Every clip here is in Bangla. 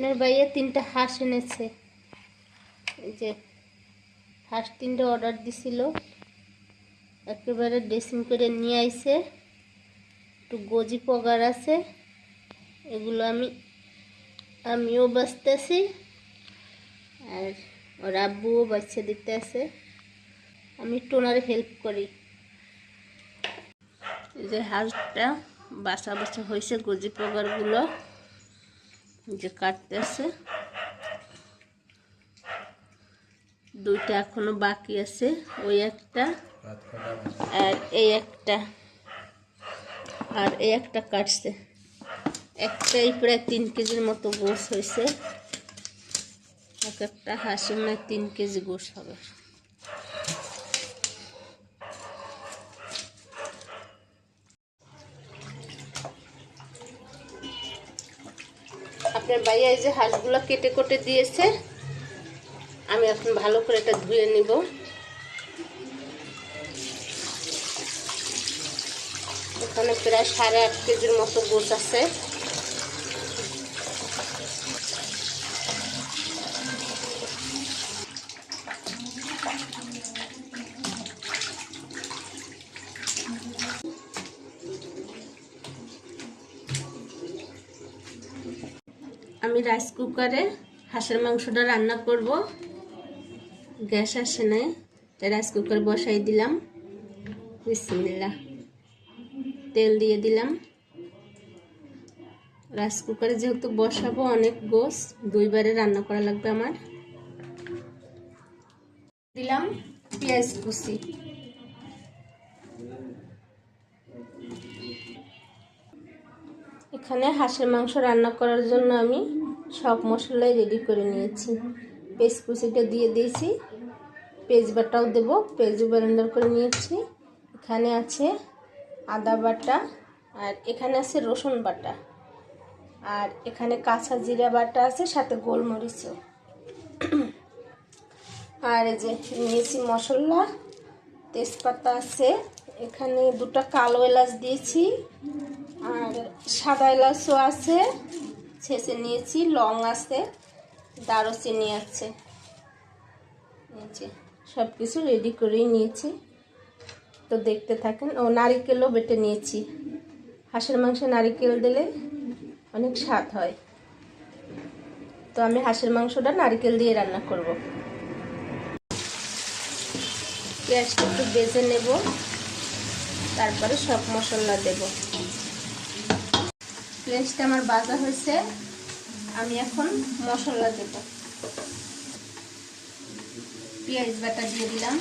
আপনার ভাইয়া তিনটা হাঁস এনেছে। এই যে হাঁস তিনটা অর্ডার দিছিল। একেবারে ড্রেসিং করে নিয়ে আইছে। একটু গজি পগার আছে। এগুলো আমি, আমিও বাঁচতেছি। আর ওর আব্বুও বাচ্চা দিতে আছে। আমি একটু ওনারে হেল্প করি। এই যে হাঁসটা বাসা বাসা হয়েছে গজি পগারগুলো। যে কাটতেছে। দুইটা এখনও বাকি আছে, ওই একটা আর এই একটা। আর এই একটা কাটছে। একটাই প্রায় তিন কেজির মতো গোস হয়েছে এক একটা হাঁসি মানে তিন কেজি গোস হবে। আপনার ভাইয়া এই যে হাঁসগুলো কেটে কেটে দিয়েছে, আমি এখন ভালো করে এটা ধুয়ে নিব। এখানে প্রায় সাড়ে আট কেজির মতো গোছ আছে। আমি রাইস কুকারে হাঁসের মাংসটা রান্না করব। গ্যাস আসে নাই, তাই রাইস কুকার বসাই দিলাম। বিসমিল্লা তেল দিয়ে দিলাম। রাইস কুকারে যেহেতু বসাবো অনেক গোস দুইবারে রান্না করা লাগবে আমার। দিলাম পেঁয়াজ কুচি। এখানে হাঁসের মাংস রান্না করার জন্য আমি সব মশলাই রেডি করে নিয়েছি। পেঁয়াজ কুচিটা দিয়ে দিয়েছি। পেঁয়াজ বাটাও দেবো। পেঁয়াজ ব্লেন্ডার করে নিয়েছি। এখানে আছে আদা বাটা আর এখানে আছে রসুন বাটা। আর এখানে কাঁচা জিরা বাটা আছে, সাথে গোলমরিচও। আর এই যে নিয়েছি মশলা, তেজপাতা আছে। এখানে দুটো কালো এলাচ দিয়েছি। আর সাদা এলাচও আছে, ছেঁচে নিয়েছি, লং আছে, দারুচিনি আছে। নিয়েছি সব কিছু রেডি করেই নিয়েছি। তো দেখতে থাকেন, ও নারিকেলও বেটে নিয়েছি। হাঁসের মাংসে নারিকেল দিলে অনেক স্বাদ হয়। তো আমি হাঁসের মাংসটা নারিকেল দিয়ে রান্না করব। পেঁয়াজটা একটু বেজে নেব, তারপরে সব মশলা দেব। পেঁয়াজটা আমার বাজা হয়েছে। আমি এখন মশলা দেব। পেঁয়াজ বাটা দিয়ে দিলাম।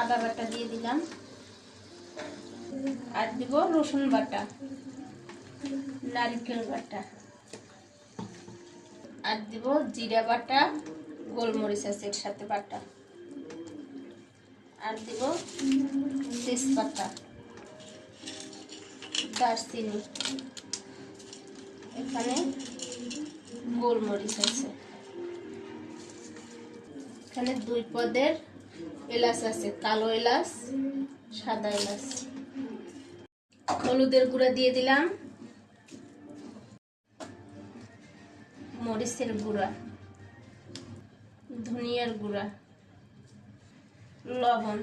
আদা বাটা দিয়ে দিলাম। আর দিব রসুন বাটা। নারিকেল বাটা। আর দিব জিরা বাটা, গোলমরিচ আছে সাথে বাটা। আর দিব তেজপাতা। দারচিনি এখানে গোলমরিচ আছে। এখানে দুই পদের এলাচ আছে, কালো এলাচ, সাদা এলাচ। হলুদের গুঁড়া দিয়ে দিলাম। মরিচের গুঁড়া, ধনিয়ার গুঁড়া, লবণ।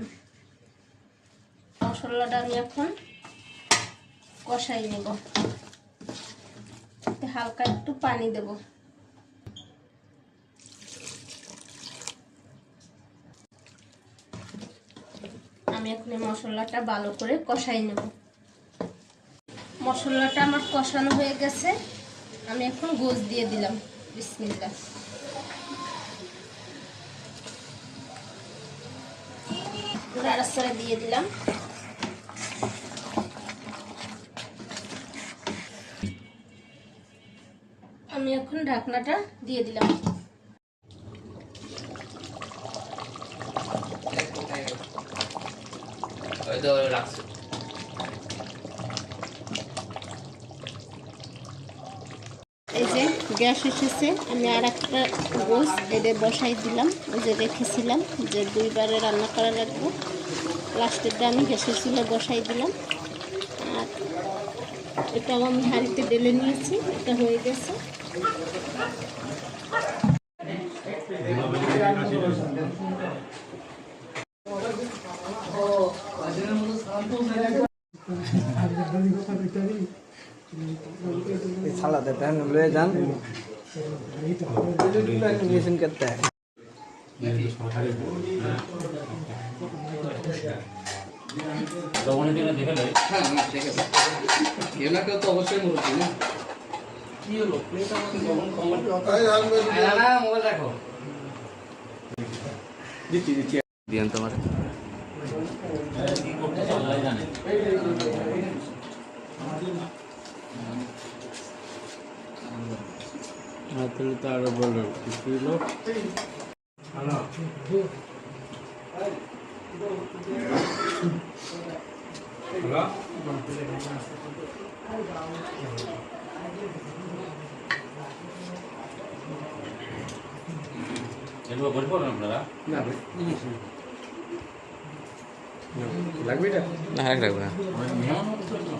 মশলাটা আমি এখন কষাই নেব। হালকা একটু পানি দেব। আমি এখন মশলাটা ভালো করে কষাই নেব। মশলাটা আমার কষানো হয়ে গেছে। আমি এখন গোস দিয়ে দিলাম। বিসমিল্লা দিয়ে দিলাম। আমি এখন ঢাকনাটা দিয়ে দিলাম। এই যে গ্যাস এসেছে, আমি আর একটা গোস এটা বসাই দিলাম। ওই যে রেখেছিলাম যে দুইবারে রান্না করা রাখব লাস্টেরটা আমি গ্যাসের চুলে বসাই দিলাম। আর এটাও আমি হাঁড়িতে ঢেলে নিয়েছি, এটা হয়ে গেছে। ছাড়া দেন লয়ে যান। মেশিন করতে হয়। হ্যাঁ, হ্যাঁ, দেখে তো অবশ্যই মরছি না? মোবাইল রাখো দিচ্ছি দিচ্ছি। দিয়ান তোমার। তাহলে তো আরও বলো কিছু লোক এগুলো আপনারা? না লাগবে এটা? না রাখ রাখবে না। মেহমান মতো তো না।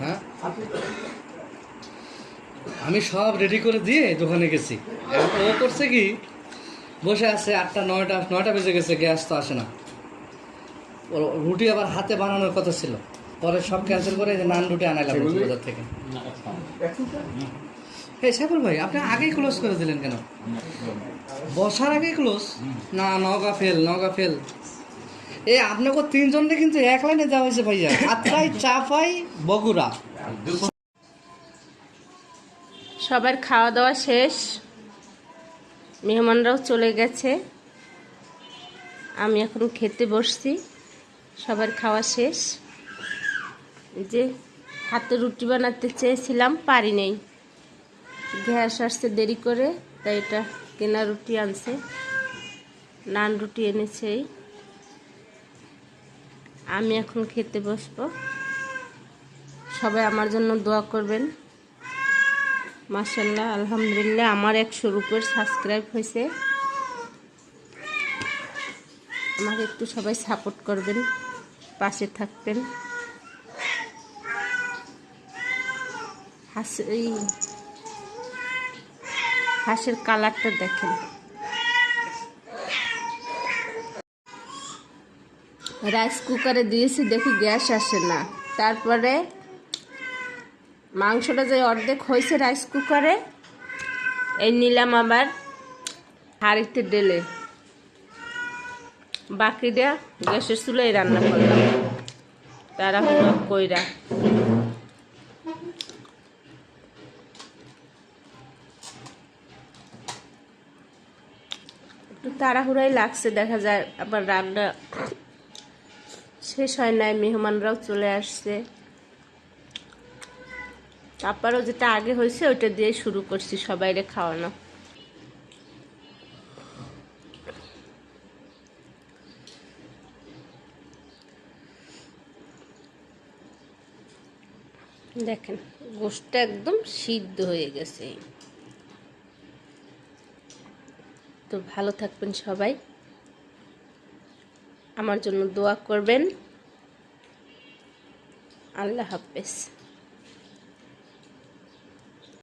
হ্যাঁ? আমি সব রেডি করে দিয়ে দোকানে গেছি। ও করছে কি? বসে আছে আটটা নয়টা নয়টা বেজে গেছে গ্যাস তো আসে না। ওর রুটি আবার হাতে বানানোর কথা ছিল। পরে সব ক্যান্সেল করে যে নান রুটি আনাইলাম বাজার থেকে। না, আচ্ছা। এই সাইফুল ভাই আপনি আগেই ক্লোজ করে দিলেন কেন? বসার আগে ক্লোজ না নগা ফেল নগা ফেল এই আপনাকে তিনজনকে কিন্তু এক লাইনে দেওয়া হয়েছে ভাইয়া। আত্রাই চাপাই বগুড়া। সবার খাওয়া দাওয়া শেষ। মেহমানরাও চলে গেছে। আমি এখন খেতে বসছি। সবার খাওয়া শেষ। যে হাতে রুটি বানাতে চেয়েছিলাম, পারি নেই। গ্যাস আসছে দেরি করে, তাই এটা কেনা রুটি আনছে। নান রুটি এনেছে আমি এখন খেতে বসবো। সবাই আমার জন্য দোয়া করবেন। মাসাল্লাহ আলহামদুলিল্লাহ, আমার একশোর উপর সাবস্ক্রাইব হয়েছে। আমাকে একটু সবাই সাপোর্ট করবেন, পাশে থাকবেন। হাঁস, এই হাঁসের কালারটা দেখেন। রাইস কুকারে দিয়েছি, দেখি গ্যাস আসে না। তারপরে মাংসটা যে অর্ধেক হয়েছে রাইস কুকারে এই নিলাম আবার হাড়িতে ডেলে বাকিটা গ্যাসের চুলোয় রান্না করলাম। তারা কইরা। একটু তাড়াহুড়াই লাগছে, দেখা যায় আবার রান্না শেষ হয় নাই, মেহমানরাও চলে আসছে। তারপরেও যেটা আগে হয়েছে, ওইটা দিয়ে শুরু করছি সবাইরে খাওয়ানো। দেখেন, গোষ্ঠটা একদম সিদ্ধ হয়ে গেছে। তো ভালো থাকবেন সবাই। আমার জন্য দোয়া করবেন। আল্লাহ হাফেজ।